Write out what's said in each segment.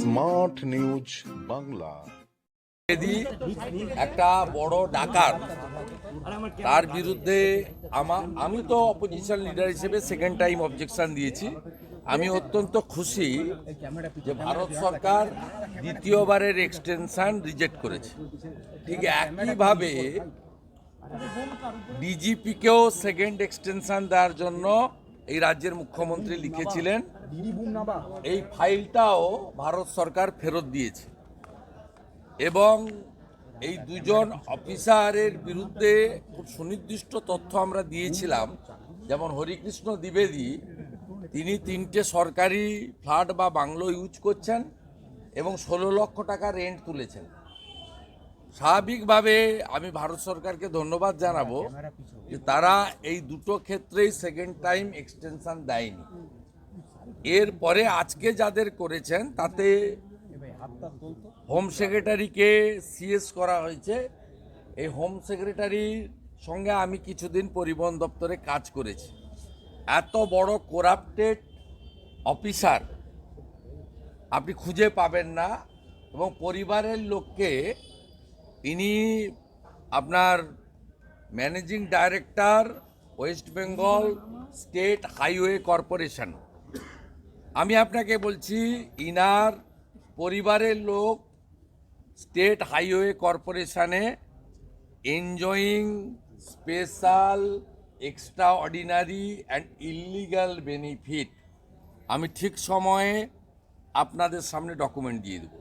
Smart news Bangla. একটা বড় ডাকাত, তার বিরুদ্ধে আমার আমি তো অপোজিশন লিডার হিসেবে সেকেন্ড টাইম অবজেকশন দিয়েছি। আমি অত্যন্ত খুশি যে ভারত সরকার দ্বিতীয়বারের এক্সটেনশন রিজেক্ট করেছে। ঠিক একইভাবে ডিজিপিকেও সেকেন্ড এক্সটেনশন দেওয়ার জন্য এই রাজ্যের মুখ্যমন্ত্রী লিখেছিলেন এই ফাইলটাও ভারত সরকার ফেরত দিয়েছে। এবং এই দুজন অফিসারের বিরুদ্ধে খুব সুনির্দিষ্ট তথ্য আমরা দিয়েছিলাম। যেমন হরিকৃষ্ণ দ্বিবেদী, তিনি তিনটে সরকারি ফ্ল্যাট বা বাংলো ইউজ করছেন এবং ষোলো লক্ষ টাকা রেন্ট তুলেছেন। স্বাভাবিকভাবে আমি ভারত সরকারকে ধন্যবাদ জানাব যে তারা এই দুটো ক্ষেত্রেই সেকেন্ড টাইম এক্সটেনশন দেয়নি। এরপরে আজকে যাদের করেছেন, তাতে হোম সেক্রেটারিকে সিএস করা হয়েছে। এই হোম সেক্রেটারির সঙ্গে আমি কিছুদিন পরিবহন দপ্তরে কাজ করেছি। এত বড় করাপ্টেড অফিসার আপনি খুঁজে পাবেন না এবং পরিবারের লোককে তিনি আপনার managing director West Bengal state highway corporation আমি আপনাকে বলছি, ইনার পরিবারের লোক state highway কর্পোরেশনে enjoying special extraordinary and illegal benefit. আমি ঠিক সময়ে আপনাদের সামনে ডকুমেন্ট দিয়ে দেবো।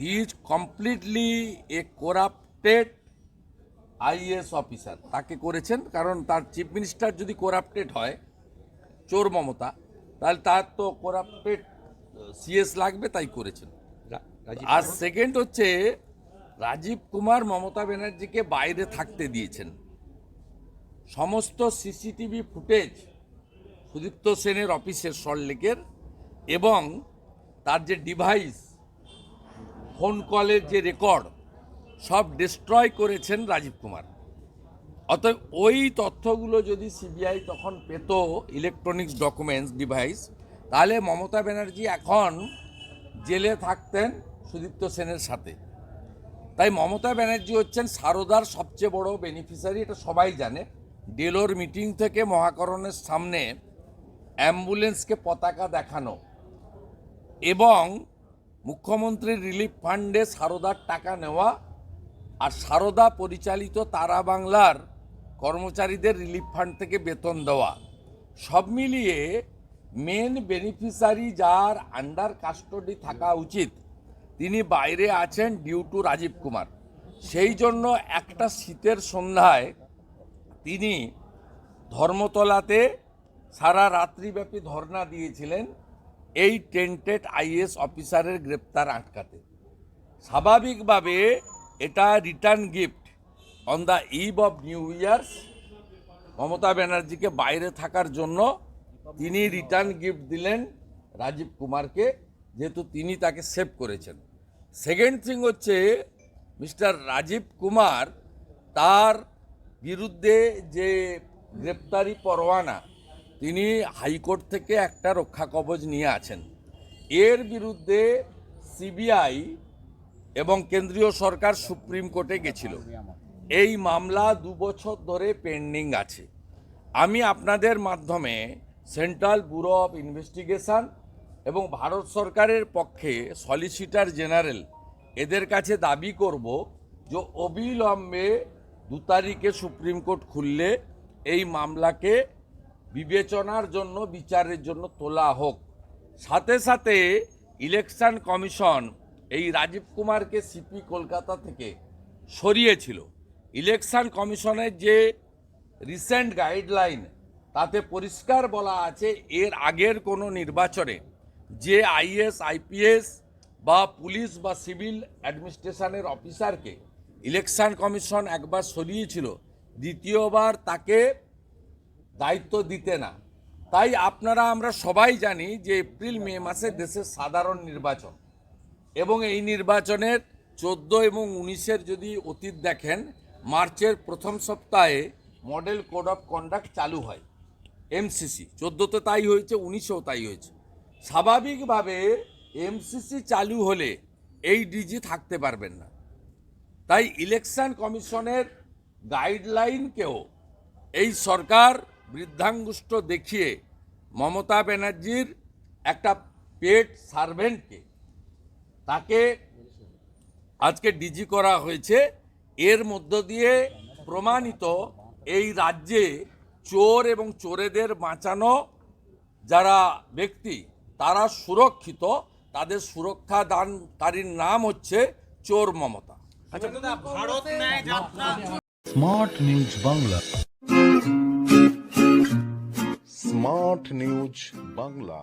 He is completely a corrupted IAS officer. তাকে করেছেন, কারণ তার চিফ মিনিস্টার যদি করাপ্টেড হয়, চোর মমতা তাহলে তার তো করাপ্টেড সিএস লাগবে তাই করেছেন। আর সেকেন্ড হচ্ছে রাজীব কুমার মমতা ব্যানার্জিকে বাইরে থাকতে দিয়েছেন। সমস্ত সিসিটিভি ফুটেজ সুদীপ্ত সেনের অফিসের সল্টলেকের এবং তার যে ডিভাইস ফোন কলের যে রেকর্ড সব ডিস্ট্রয় করেছেন রাজীব কুমার। অতএব ওই তথ্যগুলো যদি সিবিআই তখন পেত ইলেকট্রনিক্স ডকুমেন্টস ডিভাইস তাহলে মমতা ব্যানার্জি এখন জেলে থাকতেন সুদীপ্ত সেনের সাথে। তাই মমতা ব্যানার্জি হচ্ছেন সারদার সবচেয়ে বড় বেনিফিশিয়ারি এটা সবাই জানে। ডেলোর মিটিং থেকে মহাকরণের সামনে অ্যাম্বুলেন্সকে পতাকা দেখানো এবং মুখ্যমন্ত্রীর রিলিফ ফান্ডে সারদার টাকা নেওয়া আর সারদা পরিচালিত তারা বাংলার কর্মচারীদের রিলিফ ফান্ড থেকে বেতন দেওয়া। সব মিলিয়ে মেন বেনিফিশিয়ারি যার আন্ডার কাস্টডি থাকা উচিত, তিনি বাইরে আছেন ডিউ টু রাজীব কুমার। সেই জন্য একটা শীতের সন্ধ্যায় তিনি ধর্মতলাতে সারা রাত্রিব্যাপী ধর্ণা দিয়েছিলেন এই টেন্টেড আইএস অফিসারের গ্রেপ্তার আটকাতে। স্বাভাবিকভাবে এটা return gift on the eve of new years Mamata ব্যানার্জিকে বাইরে থাকার জন্য তিনি রিটার্ন গিফট দিলেন রাজীব কুমারকে, যেহেতু তিনি তাকে সেভ করেছেন। সেকেন্ড থিং হচ্ছে মিস্টার রাজীব কুমার তার বিরুদ্ধে যে গ্রেপ্তারি পরোয়ানা, তিনি হাইকোর্ট থেকে একটা রক্ষা কবচ নিয়ে আছেন। এর বিরুদ্ধে সিবিআই এবং কেন্দ্রীয় সরকার সুপ্রিম কোর্টে গেছিল। এই মামলা দু বছর ধরে পেন্ডিং আছে। আমি আপনাদের মাধ্যমে সেন্ট্রাল ব্যুরো অফ ইনভেস্টিগেশন এবং ভারত সরকারের পক্ষে সলিসিটার জেনারেল এদের কাছে দাবি করব যে অবিলম্বে দু তারিখে সুপ্রিম কোর্ট খুললে এই মামলাকে বিবেচনার জন্য, বিচারের জন্য তোলা হোক। সাথে সাথে ইলেকশন কমিশন এই রাজীব কুমারকে সিপি কলকাতা থেকে সরিয়েছিল। ইলেকশন কমিশনের যে রিসেন্ট গাইডলাইন, তাতে পরিষ্কার বলা আছে এর আগের কোনো নির্বাচনে যে আইএস, আইপিএস বা পুলিশ বা সিভিল অ্যাডমিনিস্ট্রেশনের অফিসারকে ইলেকশন কমিশন একবার সরিয়েছিল, দ্বিতীয়বার তাকে দায়িত্ব দিতে না। তাই আপনারা, আমরা সবাই জানি যে এপ্রিল, মে মাসে দেশের সাধারণ নির্বাচন এবং এই নির্বাচনের চোদ্দ এবং উনিশের যদি অতীত দেখেন মার্চের প্রথম সপ্তাহে মডেল কোড অফ কন্ডাক্ট চালু হয় এমসিসি চোদ্দোতে তাই হয়েছে, উনিশেও তাই হয়েছে। স্বাভাবিকভাবে এমসিসি চালু হলে এই ডিজি থাকতে পারবেন না। তাই ইলেকশন কমিশনের গাইডলাইনকেও এই সরকার বৃদ্ধাঙ্গুষ্ঠ দেখিয়ে মমতা ব্যানার্জির একটা পেট সার্ভেন্টকে তাকে আজকে ডিজি করা হয়েছে। এর মধ্য দিয়ে প্রমাণিত এই রাজ্যে চোর এবং চোরেদের বাঁচানো যারা ব্যক্তি তারা সুরক্ষিত। তাদের সুরক্ষা দানকারীর নাম হচ্ছে চোর Mamata. Bharat Nyay Yatra. Smart news Bangla. Smart news Bangla.